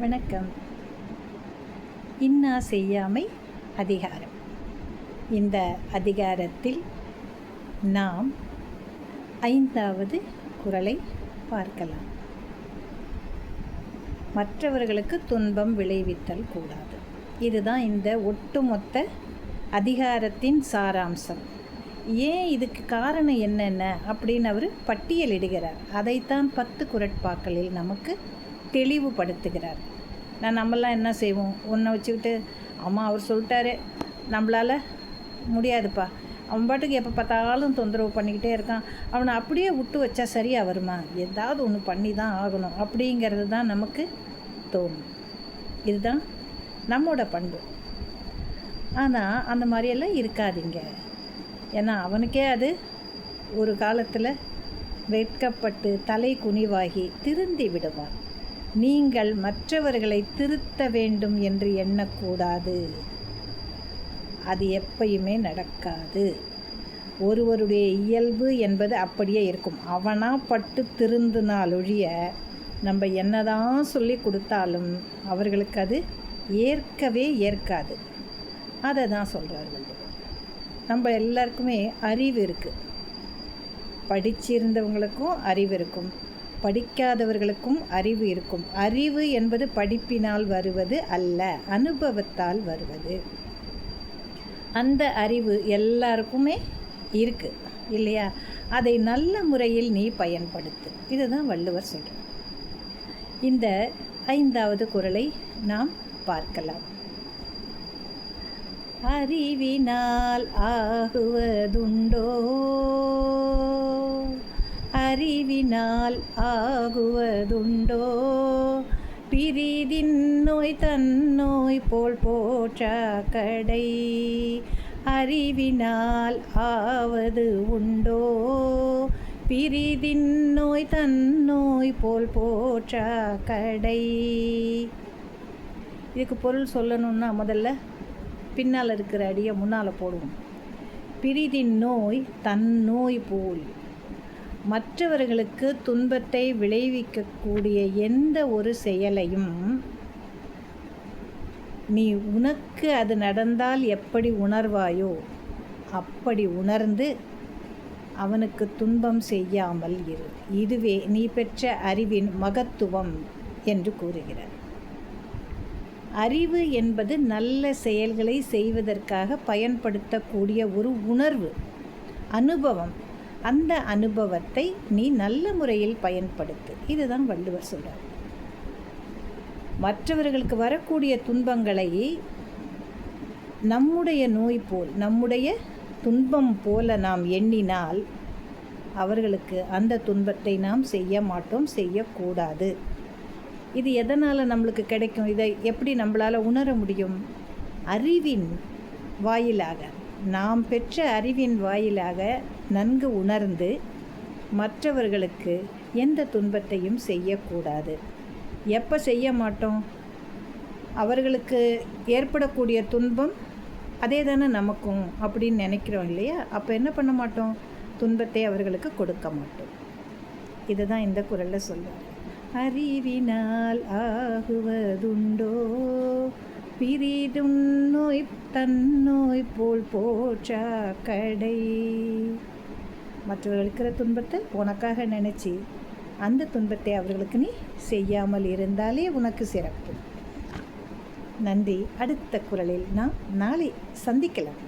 வணக்கம். இன்னா செய்யாமை அதிகாரம். இந்த அதிகாரத்தில் நாம் ஐந்தாவது குறளை பார்க்கலாம். மற்றவர்களுக்கு துன்பம் விளைவித்தல் கூடாது. இதுதான் இந்த ஒட்டுமொத்த அதிகாரத்தின் சாராம்சம். ஏன் இதுக்கு காரணம் என்னென்ன அப்படின்னு அவர் பட்டியலிடுகிறார். அதைத்தான் பத்து குரட்பாக்களில் நமக்கு தெளிவுபடுத்துகிறார். நான் நம்மலாம் என்ன செய்வோம்? ஒன்றை வச்சுக்கிட்டு அம்மா அவர் சொல்லிட்டாரு. நம்மளால் முடியாதுப்பா. அவன் பாட்டுக்கு எப்போ பார்த்தாலும் தொந்தரவு பண்ணிக்கிட்டே இருக்கான். அவனை அப்படியே விட்டு வச்சா சரியாக வருமா? ஏதாவது ஒன்று பண்ணி தான் ஆகணும். அப்படிங்கிறது தான் நமக்கு தோணும். இதுதான் நம்மோட பண்பு. ஆனால் அந்த மாதிரியெல்லாம் இருக்காதீங்க. ஏன்னா அவனுக்கே அது ஒரு காலத்தில் வெட்கப்பட்டு தலை குனிவாகி திருந்தி விடுவான். நீங்கள் மற்றவர்களை திருத்த வேண்டும் என்று எண்ணக்கூடாது. அது எப்பயுமே நடக்காது. ஒருவருடைய இயல்பு என்பது அப்படியே இருக்கும். அவனா பட்டு திருந்தினால் ஒழிய நம்ம என்னதான் சொல்லி கொடுத்தாலும் அவர்களுக்கு அது ஏற்கவே ஏற்காது. அதை தான் சொல்கிறார்கள் நம்ம எல்லாருக்குமே அறிவு இருக்குது படிச்சிருந்தவங்களுக்கும் அறிவு இருக்கும். படிக்காதவர்களுக்கும் அறிவு இருக்கும். அறிவு என்பது படிப்பினால் வருவது அல்ல அனுபவத்தால் வருவது. அந்த அறிவு எல்லாருக்குமே இருக்குது இல்லையா? அதை நல்ல முறையில் நீ பயன்படுத்து. இதுதான் வள்ளுவர் சொல்கிறார் இந்த ஐந்தாவது குரலை நாம் பார்க்கலாம். அறிவினால் ஆகுவதுண்டோ? அறிவினால் ஆகுவதுண்டோ? பிரிதின் நோய் தன்னோய் போல் போற்றா கடை. அறிவினால் ஆவது உண்டோ? பிரிதின் நோய் தன்னோய் போல் போற்றா கடை. இதுக்கு பொருள் சொல்லணும்னா முதல்ல பின்னால் இருக்கிற அடியை முன்னால் போடுவோம். பிரிதின் நோய் தன் நோய் போல். மற்றவர்களுக்கு துன்பத்தை விளைவிக்கக்கூடிய எந்த ஒரு செயலையும் நீ உனக்கு அது நடந்தால் எப்படி உணர்வாயோ அப்படி உணர்ந்து அவனுக்கு துன்பம் செய்யாமல் இரு. இதுவே நீ பெற்ற அறிவின் மகத்துவம் என்று கூறுகிறார். அறிவு என்பது நல்ல செயல்களை செய்வதற்காக பயன்படுத்தக்கூடிய ஒரு உணர்வு அனுபவம். அந்த அனுபவத்தை நீ நல்ல முறையில் பயன்படுத்து. இதுதான் வள்ளுவர் சொல்கிறார் மற்றவர்களுக்கு வரக்கூடிய துன்பங்களை நம்முடைய நோய் போல் நம்முடைய துன்பம் போல நாம் எண்ணினால் அவர்களுக்கு அந்த துன்பத்தை நாம் செய்ய மாட்டோம் செய்யக்கூடாது. இது எதனால் நம்மளுக்கு கிடைக்கும்? இதை எப்படி நம்மளால் உணர முடியும்? அறிவின் வாயிலாக. நாம் பெற்ற அறிவின் வாயிலாக நன்கு உணர்ந்து மற்றவர்களுக்கு எந்த துன்பத்தையும் செய்யக்கூடாது. எப்போ செய்ய மாட்டோம்? அவர்களுக்கு ஏற்படக்கூடிய துன்பம் அதே தானே நமக்கும் அப்படின்னு நினைக்கிறோம் இல்லையா? அப்போ என்ன பண்ண மாட்டோம்? துன்பத்தை அவர்களுக்கு கொடுக்க மாட்டோம். இதுதான் இந்த குரலில் சொல்லுவார் அறிவினால் ஆகுவதுண்டோ? பிரிதும் நோய் தன்னோய் போல் போற்றா கடை. மற்றவர்கள் இருக்கிற துன்பத்தை உனக்காக நினச்சி அந்த துன்பத்தை அவர்களுக்கு நீ செய்யாமல் இருந்தாலே உனக்கு சிறப்பு. நன்றி. அடுத்த குரலில் நாம் நாளை சந்திக்கலாம்.